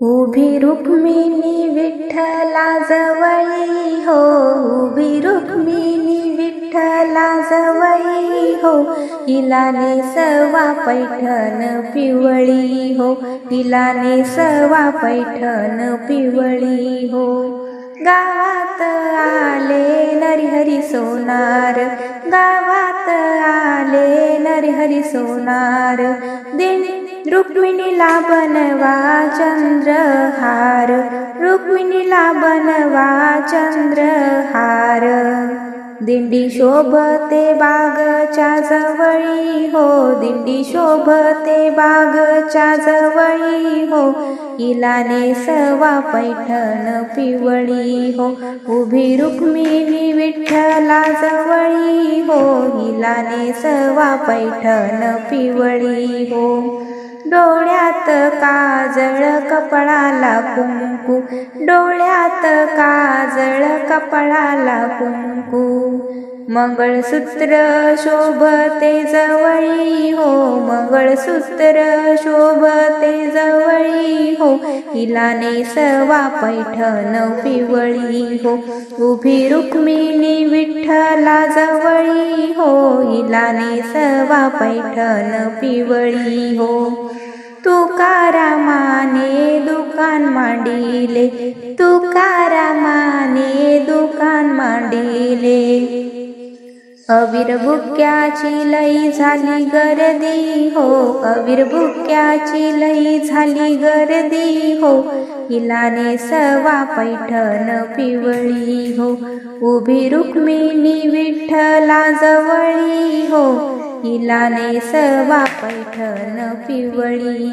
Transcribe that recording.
उभी रुक्मिणी विठ्ठला जवळी हो उभी रुक्मिणी विठ्ठला जवळी हो हिला सवा पैठण पिवळी हो हिला सवा पैठण पिवळी हो. गावात आले नरिहरी सोनार गावात आले नरिहरी सोनार देणे रुक्मिणीला बनवा चंद्रहार रुक्मिणीला बनवा चंद्रहार. दिंडी शोभते बागच्या जवळी हो दिंडी शोभते बागच्या जवळी हो. इलाने सवा पैठण पिवळी हो उभी रुक्मिणी विठ्ठला जवळी हो. इलाने सवा पैठण पिवळी हो. डोळ्यात काजळ कपळाला कुंकू. डोळ्यात काजळ कपळाला कुंकू. मंगळसूत्र शोभते जवळी हो. मंगळसूत्र शोभते जवळी हो. हिलाने सवा पैठण पिवळी हो. उभी रुक्मिणी विठ्ठला जवळ फुलाने सवा पैठण पिवळी हो. तुकारामाने दुकान मांडिले तुकारामाने दुकान मांडिले. अवीर लई झाली गर्दी हो अवीर लई झाली गर्दी हो. हिलाने सवा पैठण पिवळी हो उभी रुक्मिणी विठ्ठला जवळी हो. हिलाने सवा पैठण पिवळी